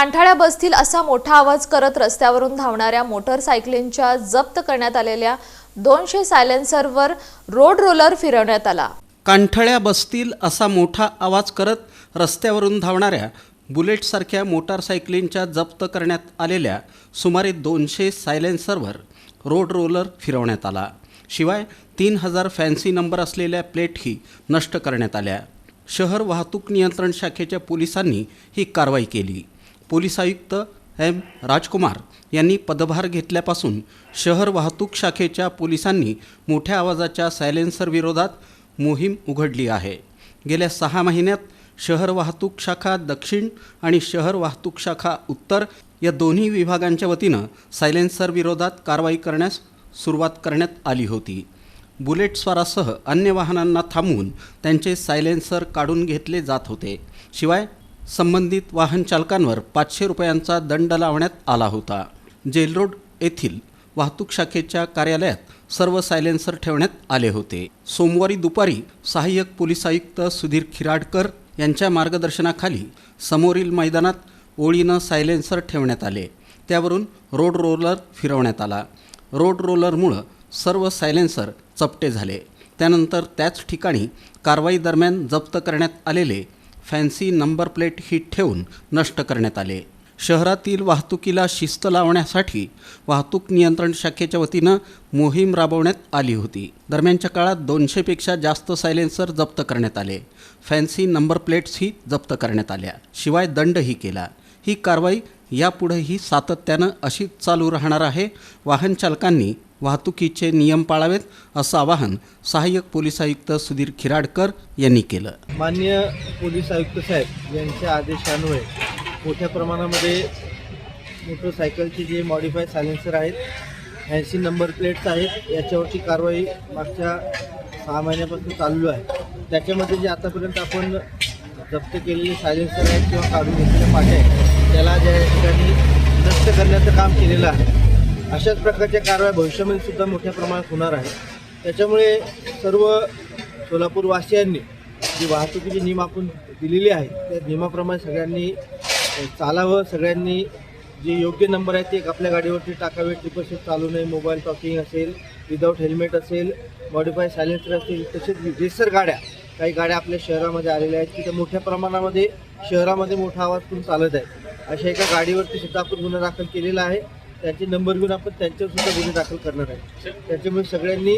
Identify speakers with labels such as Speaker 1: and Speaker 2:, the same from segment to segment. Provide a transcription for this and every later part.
Speaker 1: कांठाळ्या बसतील असा मोठा आवाज करत रस्त्यावरून धावणाऱ्या मोटरसायकलींच्या जप्त करण्यात आलेल्या दोनशे सायलेन्सरवर रोड रोलर फिरवण्यात आला.
Speaker 2: कांठळ्या बसतील असा मोठा आवाज करत रस्त्यावरून धावणाऱ्या बुलेटसारख्या मोटारसायकलींच्या जप्त करण्यात आलेल्या सुमारे दोनशे सायलेन्सरवर रोड रोलर फिरवण्यात आला. शिवाय तीन हजार फॅन्सी नंबर असलेल्या प्लेटही नष्ट करण्यात आल्या. शहर वाहतूक नियंत्रण शाखेच्या पोलिसांनी ही कारवाई केली. पोलीस आयुक्त एम. राजकुमार यांनी पदभार घेतल्यापासून शहर वाहतूक शाखेच्या पोलिसांनी मोठ्या आवाजाच्या सायलेन्सर विरोधात मोहीम उघडली आहे. गेल्या सहा महिन्यात शहर वाहतूक शाखा दक्षिण आणि शहर वाहतूक शाखा उत्तर या दोन्ही विभागांच्या वतीनं सायलेन्सर विरोधात कारवाई करण्यास सुरुवात करण्यात आली होती. बुलेटस्वारासह अन्य वाहनांना थांबवून त्यांचे सायलेन्सर काढून घेतले जात होते. शिवाय संबंधित वाहन चालकांवर पाचशे रुपयांचा दंड लावण्यात आला होता. जेलरोड येथील वाहतूक शाखेच्या कार्यालयात सर्व सायलेन्सर ठेवण्यात आले होते. सोमवारी दुपारी सहाय्यक पोलीस आयुक्त सुधीर खिराडकर यांच्या मार्गदर्शनाखाली समोरील मैदानात ओळीनं सायलेन्सर ठेवण्यात आले. त्यावरून रोड रोलर फिरवण्यात आला. रोड रोलरमुळं सर्व सायलेन्सर चपटे झाले. त्यानंतर त्याच ठिकाणी कारवाई दरम्यान जप्त करण्यात आलेले फॅन्सी नंबर प्लेट ही ठेवून नष्ट करण्यात आले. शहरातील वाहतुकीला शिस्त लावण्यासाठी वाहतूक नियंत्रण शाखेच्या वतीनं मोहीम राबवण्यात आली होती. दरम्यानच्या काळात दोनशेपेक्षा जास्त सायलेन्सर जप्त करण्यात आले. फॅन्सी नंबर प्लेट्सही जप्त करण्यात आल्या. शिवाय दंडही केला. ही कारवाई यापुढेही सातत्यानं अशीच चालू राहणार आहे. वाहन चालकांनी वाहतुकीचे नियम पाळावेत असं आवाहन सहाय्यक पोलीस आयुक्त सुधीर खिराडकर यांनी केलं.
Speaker 3: मान्य पोलीस आयुक्त साहेब यांच्या आदेशान्वये मोठ्या प्रमाणामध्ये मोटरसायकलचे जे मॉडिफाय सायलेन्सर आहेत ऐंशी नंबर प्लेट्स आहेत याच्यावरची कारवाई मागच्या सहा महिन्यापासून चालू आहे. त्याच्यामध्ये जे आतापर्यंत आपण जप्त केलेले सायलेन्सर आहेत किंवा काढून घेतलेल्या पाट्या आहेत त्याला ज्या ठिकाणी नष्ट करण्याचं काम केलेलं आहे अशाच प्रकारच्या कारवाया भविष्यामध्ये सुद्धा मोठ्या प्रमाणात होणार आहे. त्याच्यामुळे सर्व सोलापूरवासियांनी जी वाहतुकीचे नियम आपण दिलेली आहे त्या नियमाप्रमाणे सगळ्यांनी चालावं सगळ्यांनी जे योग्य नंबर आहेत ते एक आपल्या गाडीवरती टाकावे ट्रिपल सीट चालू नये मोबाईल टॉकिंग असेल विदाऊट हेल्मेट असेल मॉडिफाय सायलेन्सर असेल तसेच रेसर गाड्या काही गाड्या आपल्या शहरामध्ये आलेल्या आहेत. की त्या मोठ्या प्रमाणामध्ये शहरामध्ये मोठा आवाज करून चालत आहेत अशा एका गाडीवरती सुद्धा आपण गुन्हा दाखल केलेला आहे. त्यांचे नंबर घेऊन आपण त्यांच्यावर सुद्धा गुन्हे दाखल करणार आहे. त्याच्यामुळे सगळ्यांनी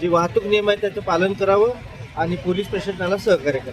Speaker 3: जे वाहतूक नियम आहेत त्याचं पालन करावं आणि पोलीस प्रशासनाला सहकार्य करावं.